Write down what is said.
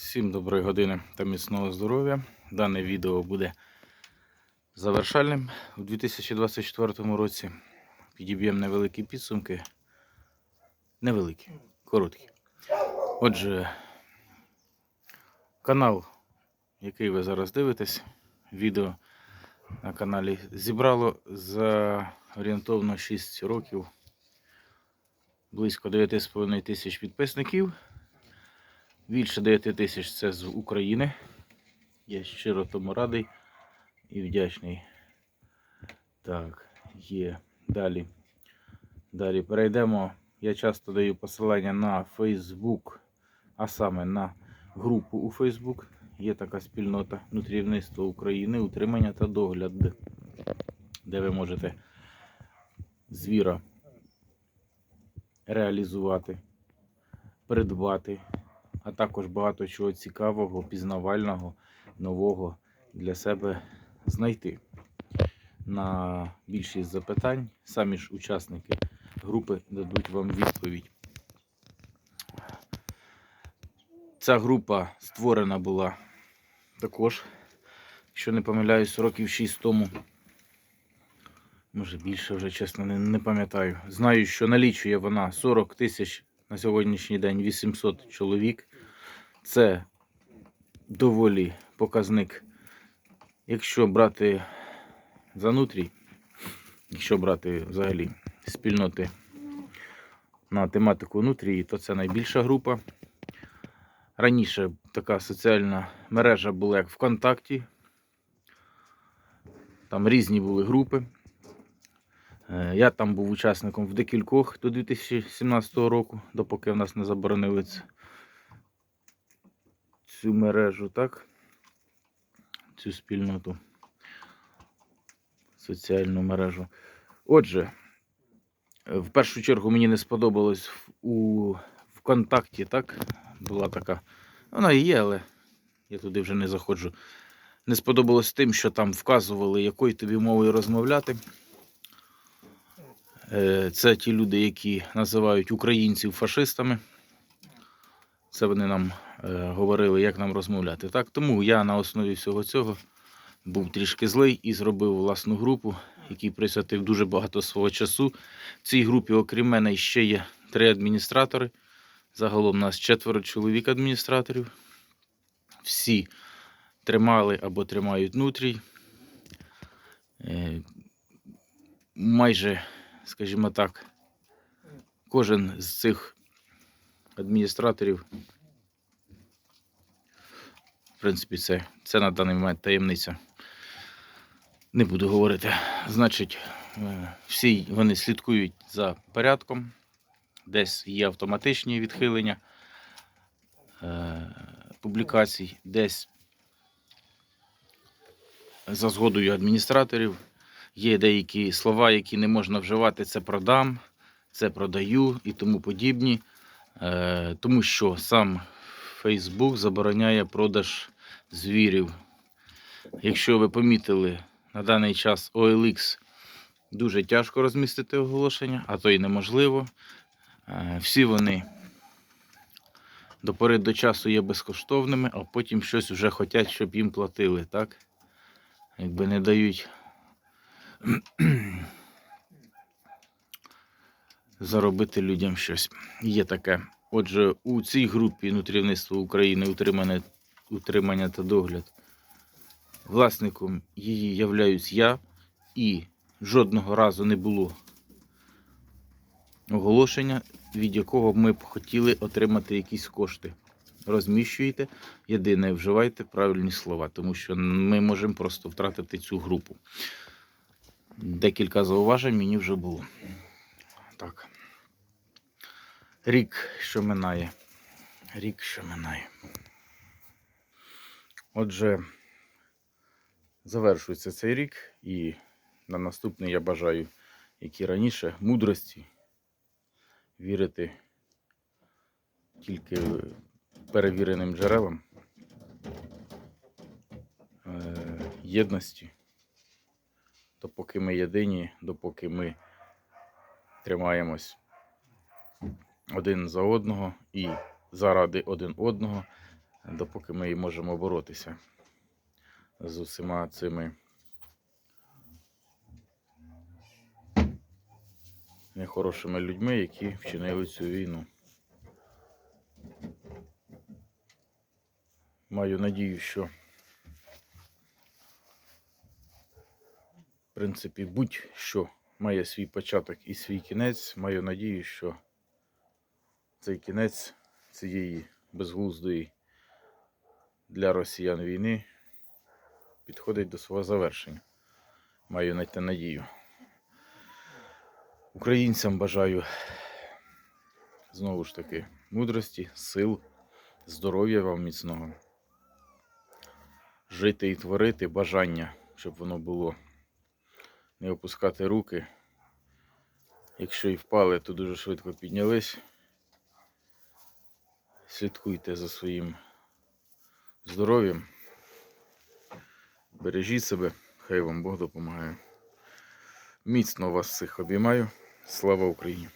Всім доброї години та міцного здоров'я. Дане відео буде завершальним у 2024 році. Підіб'ємо невеликі підсумки. Невеликі, короткі. Отже, канал, який ви зараз дивитесь, відео на каналі зібрало за орієнтовно 6 років близько 9,5 тисяч підписників. Більше 9 тисяч це з України. Я щиро тому радий і вдячний. Так, є. Далі. Далі перейдемо. Я часто даю посилання на Facebook, а саме на групу у Facebook. Є така спільнота Нутрівництво України, утримання та догляд, де ви можете звіра реалізувати, придбати а також багато чого цікавого, пізнавального, нового для себе знайти. На більшість запитань самі ж учасники групи дадуть вам відповідь. Ця група створена була також, якщо не помиляюсь, років 6 тому. Може більше вже, чесно, не, не пам'ятаю. Знаю, що налічує вона 40 тисяч на сьогоднішній день 800 чоловік. Це доволі показник. Якщо брати за нутрій, якщо брати взагалі спільноти на тематику нутрії, то це найбільша група. Раніше така соціальна мережа була як ВКонтакті. Там різні були групи. Е, Я там був учасником в декількох до 2017 року, допоки в нас не заборонили це цю мережу, так? Цю спільноту. Соціальну мережу. Отже, в першу чергу мені не сподобалось у ВКонтакті, так? Була така. Вона і є, але я туди вже не заходжу. Не сподобалось тим, що там вказували, якою тобі мовою розмовляти. Е, Це ті люди, які називають українців фашистами. Це вони нам е, говорили, як нам розмовляти. Так, тому я на основі всього цього був трішки злий і зробив власну групу, якій присвятив дуже багато свого часу. В цій групі, окрім мене, ще є три адміністратори. Загалом у нас четверо чоловік адміністраторів. Всі тримали або тримають нутрій. Е, Майже, скажімо так, кожен з цих адміністраторів в принципі, це, це на даний момент таємниця. Не буду говорити. Значить, е, всі вони слідкують за порядком, десь є автоматичні відхилення е, публікацій, десь за згодою адміністраторів. Є деякі слова, які не можна вживати, це продам, це продаю і тому подібні. Е, Тому що сам Facebook забороняє продаж звірів. Якщо ви помітили, на даний час OLX дуже тяжко розмістити оголошення, а то й неможливо. Е, Всі вони до пори до часу є безкоштовними, а потім щось вже хочуть, щоб їм платили, так? Якби не дають заробити людям щось. Є таке. Отже, у цій групі Нутрівництво України утримання, утримання та догляд. Власником її являюсь я, і жодного разу не було оголошення, від якого ми б хотіли отримати якісь кошти. Розміщуєте, єдине, вживайте правильні слова, тому що ми можемо просто втратити цю групу. Декілька зауважень мені вже було. Так. Рік, що минає. Рік, що минає. Отже, завершується цей рік, і на наступний я бажаю, як і раніше, мудрості вірити тільки перевіреним джерелам, е, єдності. Допоки ми єдині, допоки ми тримаємось один за одного і заради один одного, допоки ми можемо боротися з усіма цими нехорошими людьми, які вчинили цю війну. Маю надію, що в принципі будь-що має свій початок і свій кінець. Маю надію, що цей кінець цієї безглуздої для росіян війни підходить до свого завершення. Маю на те надію. Українцям бажаю знову ж таки мудрості, сил, здоров'я вам міцного. Жити і творити бажання, щоб воно було. Не опускати руки. Якщо і впали, то дуже швидко піднялись. Слідкуйте за своїм здоров'ям. Бережіть себе, хай вам Бог допомагає. Міцно вас всіх обіймаю. Слава Україні!